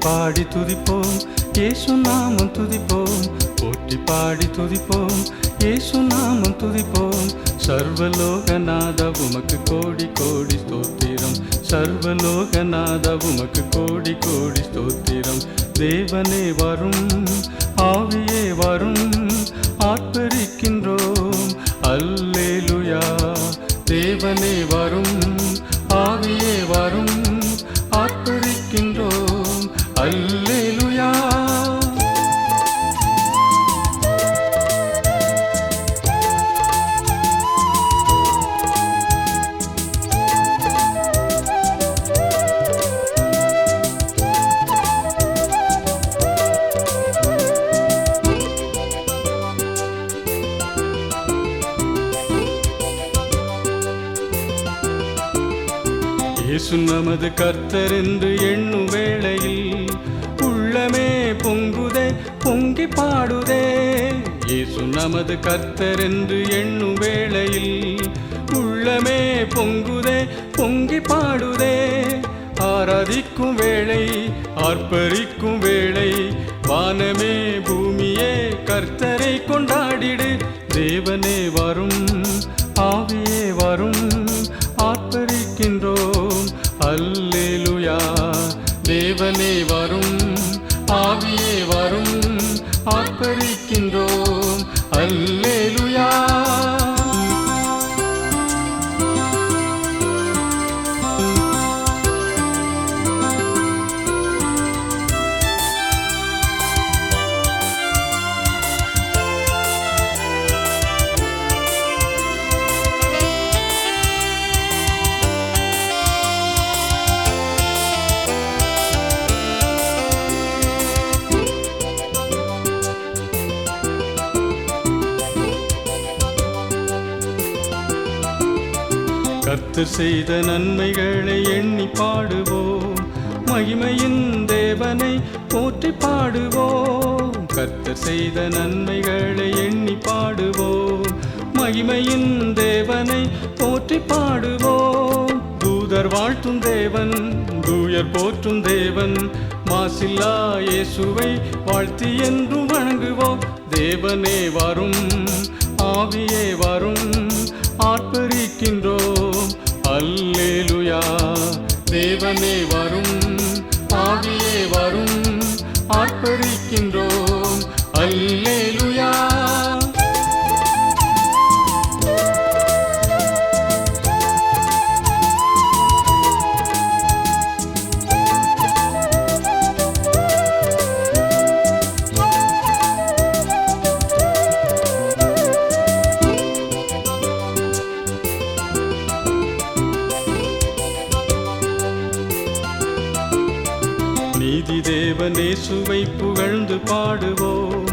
பாடி துதிப்போம். ஏசு நாமம் துதிப்போம். போட்டி பாடி துதிப்போம். ஏசு நாமம் துதிப்போம். சர்வலோகநாத உமக்கு கோடி கோடி ஸ்தோத்திரம். சர்வலோகநாத உமக்கு கோடி கோடி ஸ்தோத்திரம். தேவனே வரும் ஆவியே வரும் ஆர்ப்பரிக்கின்றோம். அல்லேலுயா தேவனே வரும் ஆவியே வரும். இயேசு நமது கர்த்தர் என்று எண்ணும் வேளையில் உள்ளமே பொங்குதே பொங்கி பாடுதே. இயேசு நமது கர்த்தர் என்று எண்ணும் வேளையில் உள்ளமே பொங்குதே பொங்கி பாடுதே. ஆராதிக்கும் வேளை ஆர்ப்பரிக்கும் வேளை வானமே பூமியே கர்த்தரை கொண்டாடிடு. தேவனே வரும் ஆவியே வரும். ஆர்ப்பரிக்கின்றோம் அல்லேலுயா. கத்து செய்த நன்மைகளை எண்ணி பாடுவோம். மகிமையின் தேவனை போற்றி பாடுவோம். கத்து செய்த நன்மைகளை எண்ணி பாடுவோம். மகிமையின் தேவனை போற்றி பாடுவோம். தூதர் வாழ்த்தும் தேவன் தூயர் போற்றும் தேவன். மாசில்லா இயேசுவை வாழ்த்தி என்றும் வணங்குவோம். தேவனே வரும் ஆவியே வரும். ஆர்ப்பரிக்கின்றோம் அல்லேலுயா. தேவனே வரும் ஆவியே வரும் ஆர்ப்பரிக்கின்றோம் நீதி தேவனே சுவை புகழ்ந்து பாடுவோம்.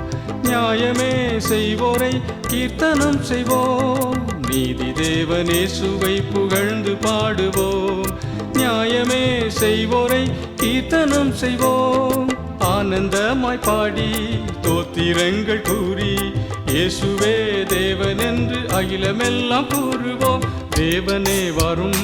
நியாயமே செய்வோரை கீர்த்தனம் செய்வோம். நீதி தேவனே சுவை புகழ்ந்து பாடுவோம். நியாயமே செய்வோரை கீர்த்தனம் செய்வோம். ஆனந்தமாய் பாடி தோத்திரங்கள் கூறி இயேசுவே தேவன் என்று அகிலமெல்லாம் கூறுவோம். தேவனே வரும்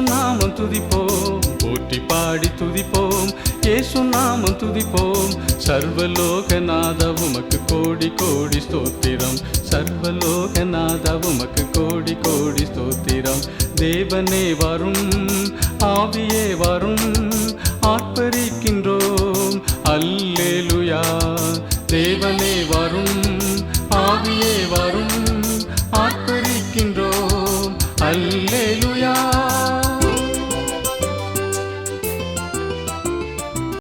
இயேசு நாமம் துதிப்போம். போற்றி பாடி துதிப்போம். இயேசு நாமம் துதிப்போம். சர்வலோகநாத உமக்கு கோடி கோடி ஸ்தோத்திரம். சர்வலோகநாத உமக்கு கோடி கோடி ஸ்தோத்திரம். தேவனே வரும் ஆவியே வரும்.